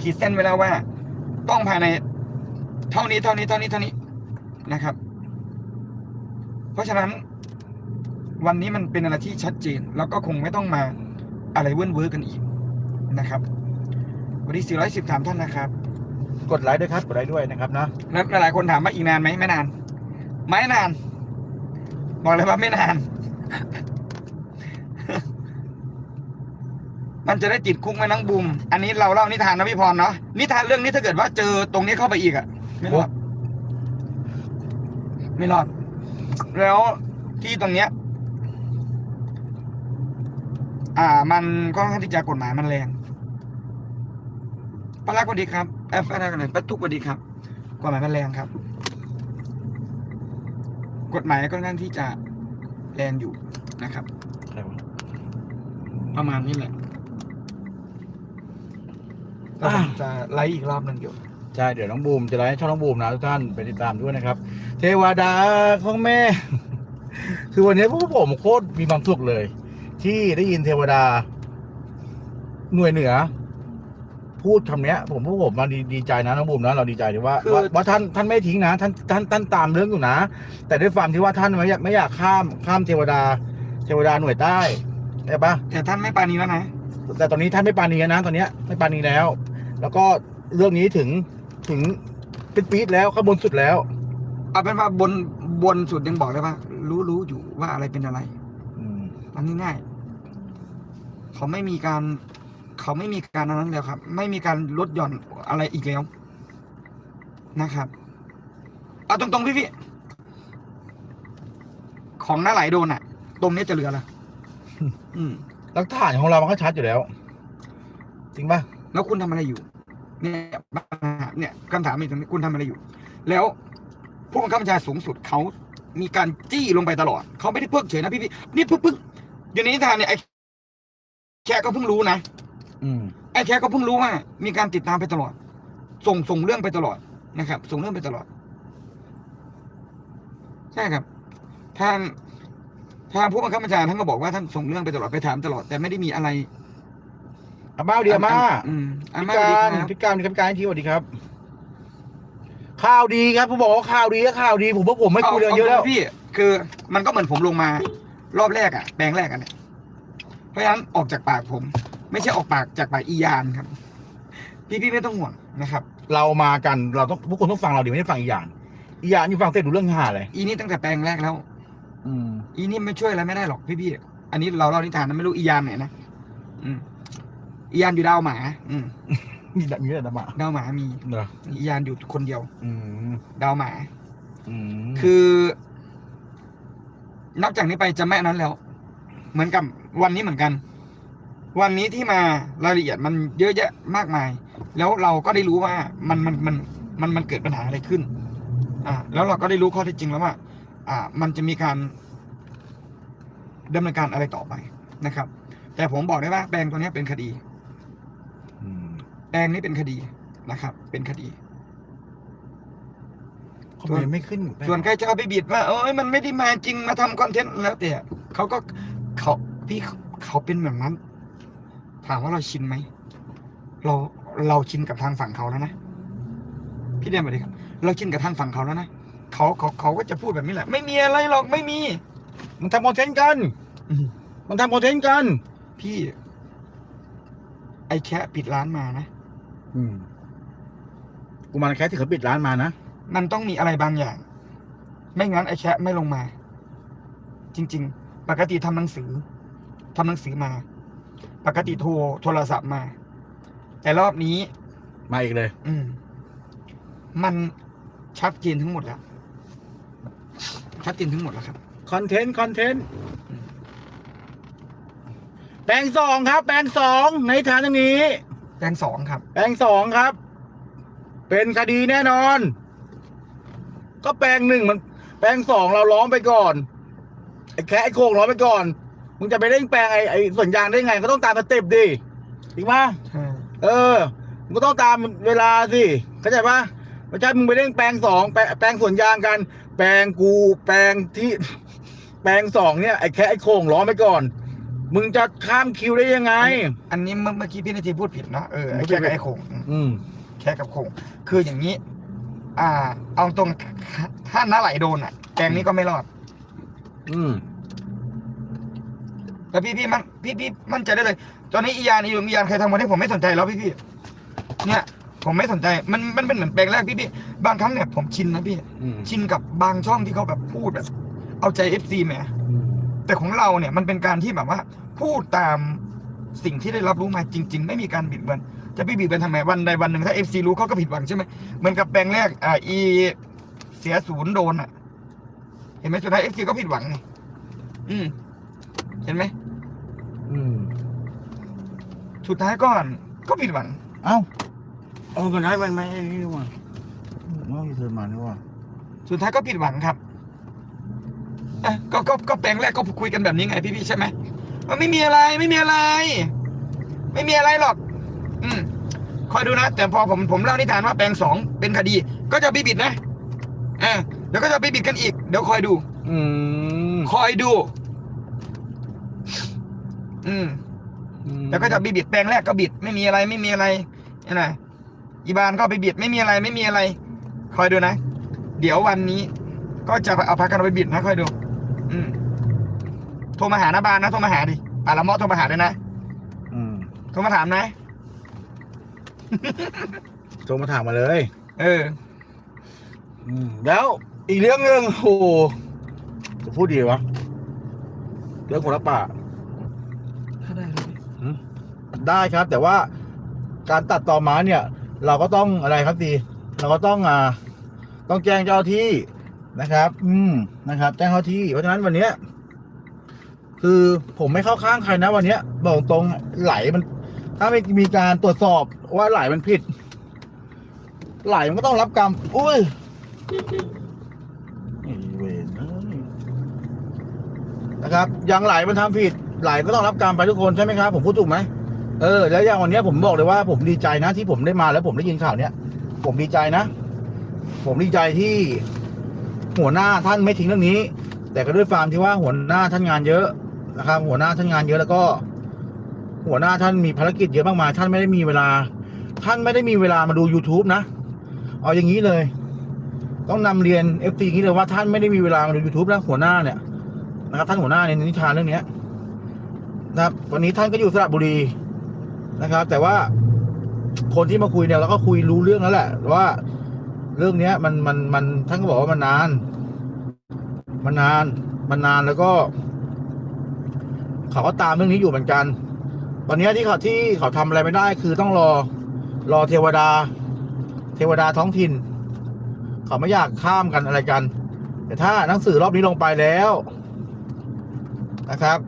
ขีดเส้นไว้แล้วว่า ต้องภายในเท่านี้เท่านี้เท่านี้เท่านี้นะครับ เพราะฉะนั้น วันนี้มันเป็นอะไรที่ชัดเจน แล้วก็คงไม่ต้องมาอะไรเว้นเว้อกันอีกนะครับ วันนี้413 ท่านนะครับ กดไลค์ด้วยครับ กดไลค์ด้วยนะครับนะแล้วหลายคนถามว่าอีกนานไหมไม่นาน ไม่นาน บอกเลยว่าไม่นาน มันจะได้ติดคุกไหมน้องบูมอันนี้เราเล่านิทานนะพี่พรเนาะนิทานเรื่องนี้ถ้าเกิดว่าเจอตรงนี้เข้าไปอีกอะไม่รอดไม่รอด แล้วที่ตรงเนี้ย อ่า มันก็ค่อนข้างที่จะกฎหมายมันแรงปารักสวัสดีครับเอฟอะไรกันเลยปาทุกสวัสดีครับกฎหมายมันแรงครับ กฎหมายก็ค่อนข้างที่จะแรงอยู่นะครับ อะไรวะประมาณนี้แหละ ก็ผมจะไลฟ์อีกรอบหนึ่งอยู่ ใช่ เดี๋ยวน้องบูมจะไลฟ์ให้ช่องน้องบูมนะทุกท่านไปติดตามด้วยนะครับ เทวดาของแม่ คือวันนี้พวกผมโคตรมีความสุขเลย ที่ได้ยินเทวดา หน่วยเหนือ พูดคำเนี้ย ผมพวกผมมาดีดีใจนะน้องบูมนะเราดีใจที่ว่าคือ ว่าว่าท่านท่านไม่ทิ้งนะท่านท่านท่านตามเรื่องอยู่นะ แต่ด้วยความที่ว่าท่านไม่อยากไม่อยากข้ามข้ามเทวดา เทวดาหน่วยใต้ใช่ปะแต่ท่านไม่ปานีแล้วนะ แต่ตอนนี้ท่านไม่ปานีแล้วนะตอนเนี้ยไม่ปานีแล้ว แล้วก็เรื่องนี้ถึงถึงเป็นปี๊ดแล้วข้างบนสุดแล้ว เอาเป็นว่าบนบนสุดยังบอกเลยว่า รู้รู้อยู่ว่าอะไรเป็นอะไรอืมมันง่ายๆเขาไม่มีการ เขาไม่มีการอันนั้นแล้วครับ ไม่มีการลดหย่อนอะไรอีกแล้วนะครับเอาตรงๆพี่พี่ของหน้าไหลโดนอะ ตรงนี้จะเหลือละอืม หลักฐานของเรามันก็ชัดอยู่แล้ว จริงปะแล้วคุณทำอะไรอยู่ เนี่ยปัญหาเนี่ยคำถามมีตรงนี้คุณทำอะไรอยู่ แล้วผู้บังคับบัญชาสูงสุดเขามีการจี้ลงไปตลอด เขาไม่ได้เพิกเฉยนะพี่พี่นี่เพิ่งเพิ่งเดี๋ยวนี้นิทานเนี่ยไอ้แค่ก็เพิ่งรู้นะอืมไอ้แค่ก็เพิ่งรู้ว่า มีการติดตามไปตลอด ส่งส่งเรื่องไปตลอดนะครับ ส่งเรื่องไปตลอดใช่ครับ ทาง ทางผู้บังคับบัญชาท่านก็บอกว่าท่านส่งเรื่องไปตลอดไปถามตลอดแต่ไม่ได้มีอะไรอาม่าเดียวมาอืมอาพิม่าการสวัสดีครับพิการพิการที่สวัสดีครับ ข่าวดีครับผมบอกว่าข่าวดีก็ข่าวดีผมว่าผมไม่คุยเรื่องเยอะแล้วาพี่ คือ มันก็เหมือนผมลงมา รอบแรกอะแปลงแรกอะเนี่ยเพราะฉะนั้นออกจากปากผม ไม่ใช่ออกปากจากปากอียานครับ พี่พี่ไม่ต้องห่วงนะครับ เรามากันเราต้องพวกคนต้องฟังเราดีไม่ได้ฟังอีกอย่างอีกอย่างอยู่ฟังเสร็จดูเรื่องหาอะไรอีนี่ตั้งแต่แปลงแรกแล้ว อืมอีนี่ไม่ช่วยอะไรไม่ได้หรอกพี่พี่อันนี้เราเล่านิทานนะไม่รู้อียานไหนนะอืมอียานอยู่ดาวหมา อืมมีแบบนี้เลยนะมาดาวหมามีเหรออียานอยู่คนเดียว อืมดาวหมา อืมคือ นับจากนี้ไปจะไม่อันนั้นแล้ว เหมือนกับวันนี้เหมือนกัน วันนี้ที่มารายละเอียดมันเยอะแยะมากมาย แล้วเราก็ได้รู้ว่ามันมันมันมันมันเกิดปัญหาอะไรขึ้น อ่าแล้วเราก็ได้รู้ข้อเท็จจริงแล้วว่า อ่ามันจะมีการดำเนินการอะไรต่อไปนะครับ แต่ผมบอกได้ว่าแปลงตัวเนี้ยเป็นคดีอืมแปลงนี้เป็นคดีนะครับ เป็นคดีคอมเมนต์ไม่ขึ้น ส่วนใครจะเอาไปบิดว่าเอ้ยมันไม่ได้มาจริงมาทำคอนเทนต์แล้วแต่เขาก็เขาพี่เขาเป็นแบบนั้น ถามว่าเราชินไหมเราเราชินกับทางฝั่งเขาแล้วนะพี่เดียนสวัสดีครับ เราชินกับทางฝั่งเขาแล้วนะ เขาเขาเขาก็จะพูดแบบนี้แหละ ไม่มีอะไรหรอกไม่มี มันทำคอนเทนต์กันอืมมันทำคอนเทนต์กัน พี่ ไอ้แค่ปิดร้านมานะอืมกูมารแคสที่เขาปิดร้านมานะมันต้องมีอะไรบางอย่าง ไม่งั้นไอ้แคะไม่ลงมา จริง ๆ ปกติทำหนังสือทำหนังสือมา ปกติโทรโทรศัพท์มา แต่รอบนี้ มาอีกเลย อืม มันชัดเจนทั้งหมดแล้ว ชัดเจนทั้งหมดแล้วครับคอนเทนต์คอนเทนต์อืมแปลงสองครับแปลงสองในฐานนี้แปลงสองครับ แปลงสองครับ เป็นคดีแน่นอน ก็แปลงหนึ่งมัน แปลงสองเราล้อมไปก่อนไอ้แค่ไอ้โคงล้อมไปก่อน มึงจะไปเร่งแปลงไอ้ไอ้ส่วนยางได้ไง ก็ต้องตามสเต็ปดิจริงปะใช่เออมึงก็ต้องตามเวลาสิเข้าใจปะไม่ใช่มึงไปเร่งแปลงสองแปลแปลงสวนยางกัน แปลงกูแปลงที่ แปลงสองเนี่ยไอ้แค่ไอ้โคงล้อมไปก่อน มึงจะข้ามคิวได้ยังไง อันนี้เมื่อเมื่อกี้พี่นาทีพูดผิดเนาะเออไอ้พูดผิแค่ดกับไอ้โขงอืมอืมแค่กับโขงคืออย่างนี้ อ่า เอาตรงถ้าน้าไหลโดนอะแกงนี้ก็ไม่รอด อืมแล้วพี่พี่มันพี่พี่มั่นใจได้เลย ตอนนี้อียานอียงอียานใครทำมาได้ผมไม่สนใจแล้วพี่พี่เนี่ย ผมไม่สนใจ มันมันเป็นเหมือนแปลงแรกพี่พี่บางครั้งเนี่ยผมชินนะพี่ อืมชินกับบางช่องที่เขาแบบพูดแบบ เอาใจเอฟซีแหมแต่ของเราเนี่ยมันเป็นการที่แบบว่า พูดตามสิ่งที่ได้รับรู้มาจริง ๆ ไม่มีการบิดเบือนจะไปบิดเบือนทำไมวันใดวันหนึ่งถ้าเอฟซีรู้เขาก็ผิดหวังใช่ไหมเหมือนกับแปลงแรกอ่าอีเสียศูนย์โดนอะ เห็นไหมสุดท้ายเอฟซีก็ผิดหวังไงอืม เห็นไหมอืมสุดท้ายก็ก็ผิดหวัง เอ้า เอากันได้มันไหมไอ้นี่วะน้องเธอมานี่วะสุดท้ายก็ผิดหวังครับอะก็ก็ก็แปลงแรกก็คุยกันแบบนี้ไงพี่พี่ๆใช่ไหมมันไม่มีอะไรไม่มีอะไร ไม่มีอะไรหรอก อืมคอยดูนะ แต่พอผมผมเล่านิทานว่าแปลงสองเป็นคดี ก็จะไปบิดนะอ่าเดี๋ยวก็จะไปบิดกันอีก เดี๋ยวคอยดู อืมคอยดู อืมแล้วก็จะไปบิดแปลงแรกก็บิด ไม่มีอะไรไม่มีอะไรนี่นะ อีบานก็ไปบิดไม่มีอะไรไม่มีอะไร คอยดูนะ เดี๋ยววันนี้ ก็จะเอาพากันเอาไปบิดนะคอยดู อืมโทรมาหาหน้าบ้านนะโทรมาหาดิป่าละมอโทรมาหาด้วยนะอืมโทรมาถามนะ โทรมาถามมาเลย เออ อืมแล้วอีกเรื่องหนึ่งโอ้โหจะพูดดีวะเรื่องคนละป่าถ้าได้เลยได้ครับ แต่ว่าการตัดต่อมาเนี่ย เราก็ต้องอะไรครับดีเราก็ต้องอ่าต้องแจ้งเจ้าที่นะครับ อืมนะครับ แจ้งเจ้าที่ เพราะฉะนั้นวันเนี้ยคือผมไม่เข้าข้างใครนะวันเนี้ย บอกตรงไหลมัน ถ้าไม่มีการตรวจสอบว่าไหลมันผิด ไหลมันก็ต้องรับกรรมอุ้ยไอ้เวรเอ้ยนะครับอย่างไหลมันทำผิด ไหลก็ต้องรับกรรมไปทุกคนใช่ไหมครับ ผมพูดถูกไหม เออแล้วอย่างวันนี้ผมบอกเลยว่าผมดีใจนะที่ผมได้มาแล้วผมได้ยินข่าวเนี้ยผมดีใจนะ ผมดีใจที่หัวหน้าท่านไม่ทิ้งเรื่องนี้ แต่ก็ด้วยความที่ว่าหัวหน้าท่านงานเยอะนะครับ หัวหน้าท่านงานเยอะแล้วก็ หัวหน้าท่านมีภารกิจเยอะมากมายท่านไม่ได้มีเวลา ท่านไม่ได้มีเวลามาดู YouTube นะเอาอย่างนี้เลย ต้องนำเรียน FT อย่างนี้เลยว่าท่านไม่ได้มีเวลามาดู YouTube นะหัวหน้าเนี่ยนะครับท่านหัวหน้าในนิทานเรื่องเนี้ยนะครับวันนี้ท่านก็อยู่สระบุรี นะครับ แต่ว่าคนที่มาคุยเนี่ยเราก็คุยรู้เรื่องแล้วแหละว่า เรื่องเนี้ย มันมันมันท่านก็บอกว่ามันนาน มันนานมันนานแล้วก็เขาก็ตามเรื่องนี้อยู่เหมือนกัน ตอนนี้ที่เขาที่เขาทำอะไรไม่ได้ คือต้องรอ รอเทวดา เทวดาท้องถิ่น เขาไม่อยากข้ามกันอะไรกัน แต่ถ้าหนังสือรอบนี้ลงไปแล้วนะครับ